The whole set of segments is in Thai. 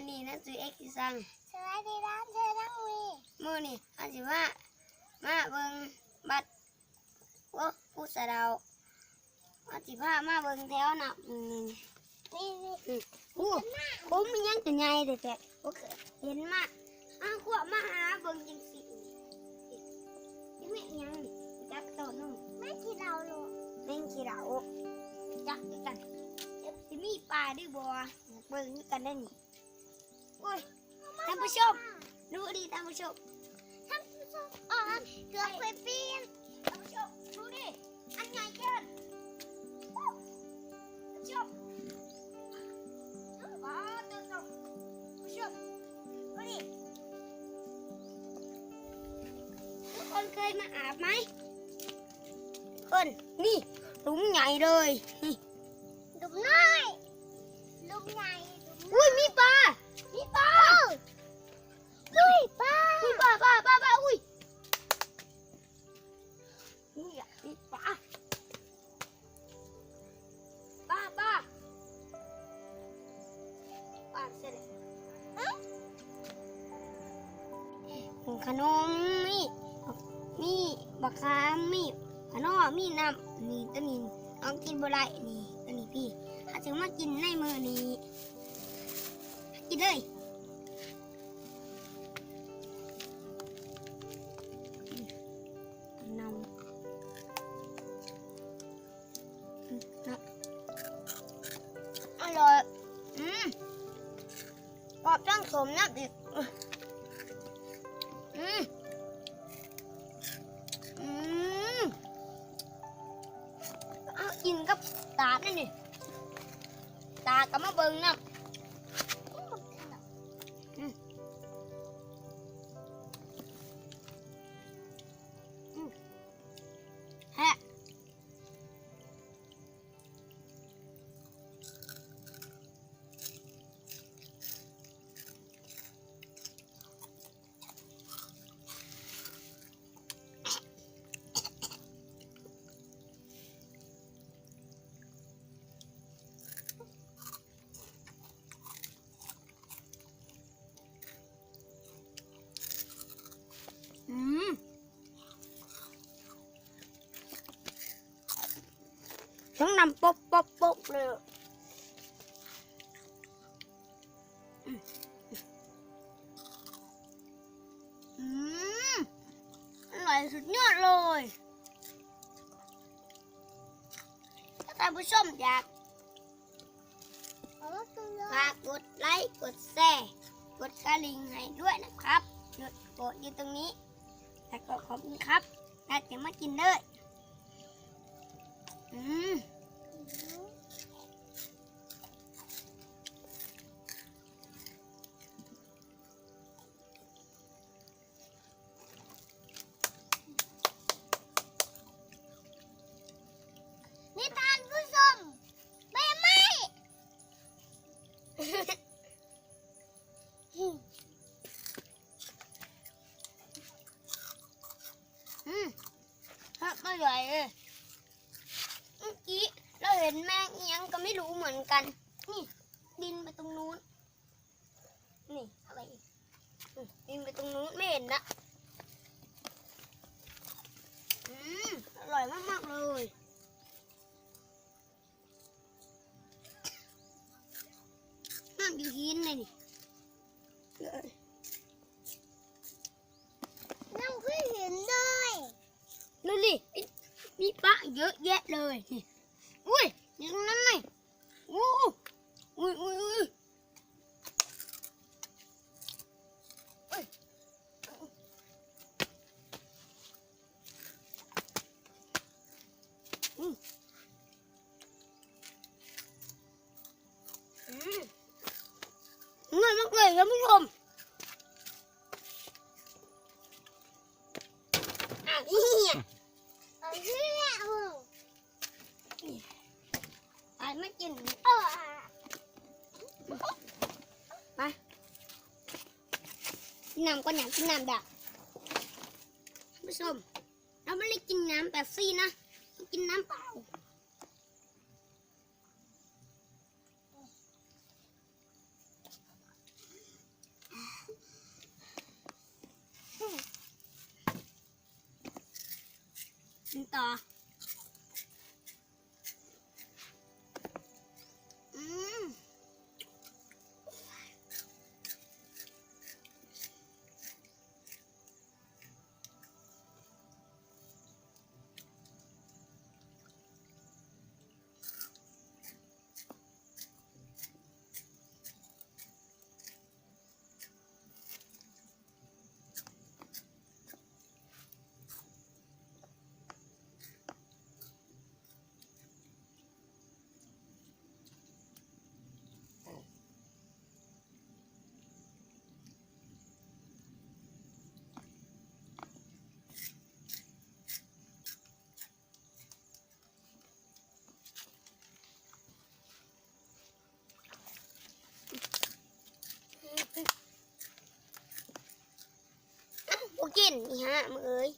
นนี้หนังสือเอ็กซ์ซังสวัสดีร้านเธอทั้งวีมือนี่อาสิว่ามาเบิงบัตรว่าผู้สะเดาอาสิพามาเบิงแถวหนับนี่นี่นี่อู้ผมมันยังจะใหญ่แต่แต่โอเคเห็นมาอ้าวขวบมาหาเบิงจังสิยังไม่ยังนี่จักโตนุ่มไม่กินเราหรอกเล่นขี้เหลาจักด้วยกันเดี๋ยวสิมีปลาด้วยบัวเบิงด้วยกันได้นี่ โอ้ยท่านผู้ชมดูดิท่านผู้ชมท่านผู้ชมอ๋อเกือบเคยปีนท่านผู้ชมดูดิอันใหญ่ พี่ป้าอุ้ยป้าอุ้ยป้าป้าป้าป้าอุ้ยนี่อะพี่ป้าป้าป้าป้าเสร็จขนมมีมีบักคามมีขนมมีน้ำนี่ตัวนี้น้องกินบ่ไรนี่ตัวนี้พี่ถ้าถึงมากินในมือนี้ กินเลยนำนะอร่อย อืมกรอบจังสมนะอีก อืมอืมเอากินกับตาดนั่นนี่ตากับมาเบิงนะ ต้องนำป๊บป๊บป๊บเลยอืมอร่อยสุดยอดเลยถ้าท่านผู้ชมอยากฝากกดไลค์กดแชร์กดกระลิ่งให้ด้วยนะครับกดกดอยู่ตรงนี้ แล้วก็ขอบคุณครับน่าจะมากินเลยอืม อร่อยเลยเมื่อกี้เราเห็นแมงเอียงก็ไม่รู้เหมือนกัน นี่บินไปตรงนู้น นี่อะไรอีกอืมดินไปตรงนู้นไม่เห็นนะ อืม อร่อยมากๆเลย เลยนี่อุ้ยอย่างนั้นเลยอู้อุ้ยอุ้ยอุ้ยอุ้ยอืมอืมอร่อยมากเลยท่านผู้ชมอะเไม่กินเออไปกินน้ำก็อย่างที่น้ำแบบผู้ชมเราไม่ได้กินน้ำแบบซีนะกินน้ำเปล่าต่อ นนี่ฮะมึงเอ้ย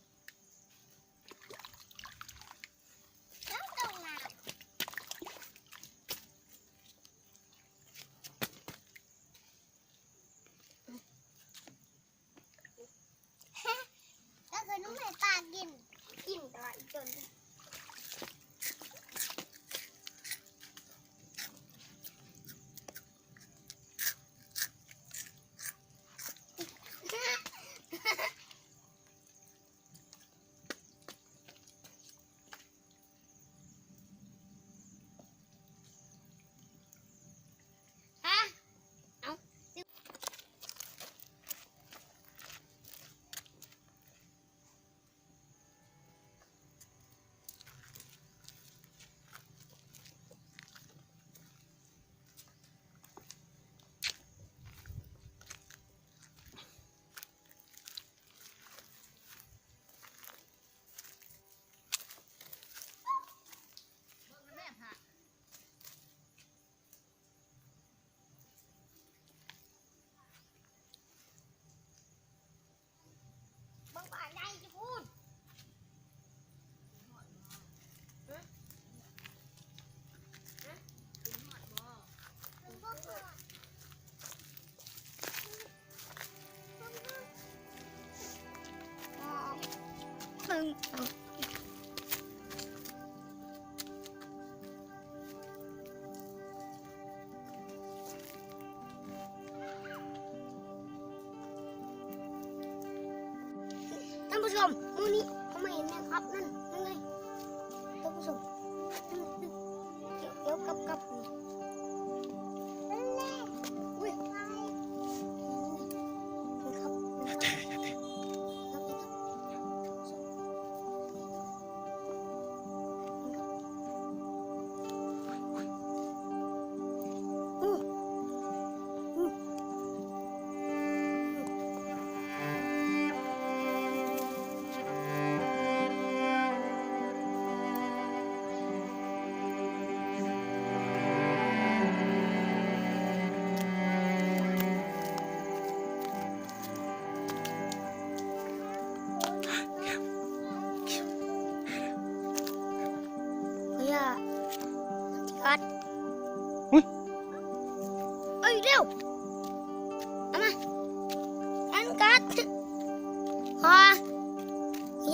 ผู้ชมมือนี้เขาไม่เห็นนะครับนั่นนั่นไงท่านผู้ชมเกี่ยวกี่ยวกับกับ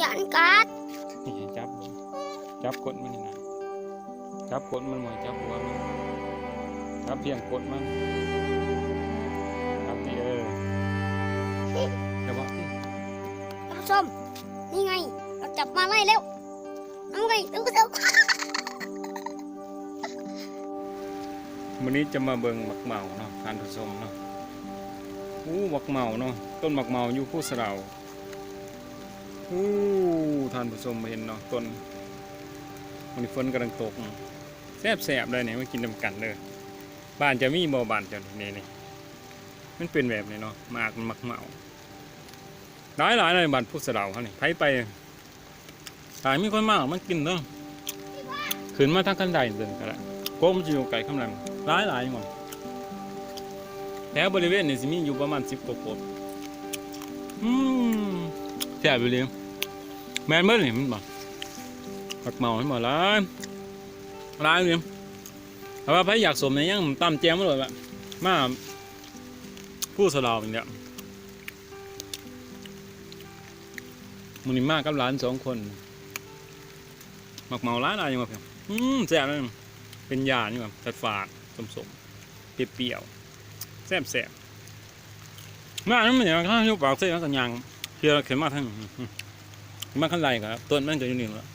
เฮียอันกัดนี่จับจับกดมันนี่นะจับกดมันหมดจับหัวมันจับเพียงกดมันจับที่เออเดี๋ยวบอกที่ท่านผู้ชมนี่ไง เราจับมาไล่เร็วเอาไงท่านผู้ชมวันนี้จะมาเบิ่งหมักเหมาเนาะทานผสมเนาะอู้หมักเหมาเนาะต้นหมักเหมาอยู่ผู้สะเดาอู้ทานผสมเห็นเนาะต้นวันนี้ฝนกำลังตกแซ่บแสบๆเลยเนี่ยมากินนำกันเลยบ้านจะมีบ่บ้านจะนี่นี่มันเป็นแบบนี้เนาะหมากมันหมักเหมาหลายหลายๆเลยบ้านผู้สะเดาเขานี่ไปไปหลายมีคนมากมันกินเนาะขึ้นมาทางกันไดเดินก็ได้โกมนจะอยู่ไกลคำนังหลายหลายหมดแถวบริเวณนี่สิมีอยู่ประมาณสิบกว่าโกดอืม แซ่บไปเลยแมนเมื่อนี่มันบอกผักเมาให้หมดร้ายร้ายเลยแต่ว่าพี่อยากสมในยังตำแจมมาเลยแบบมาผู้สลาวอย่างเดียวมันนี่มากกับหลานสองคนหมักเมาร้านอะไรอย่างเงี้ยอืมแซ่บเลยเป็นยานี่แบบแต่ฝาดสมสมเปรี้ยวแซ่บแซ่บมาเนี่ยมันอย่างข้าวยุบปากเส้นแล้วกันยัง เที่ยวเข็มมากทั้งมานข้างในครับต้นมันก็อยู่นี่แล้ว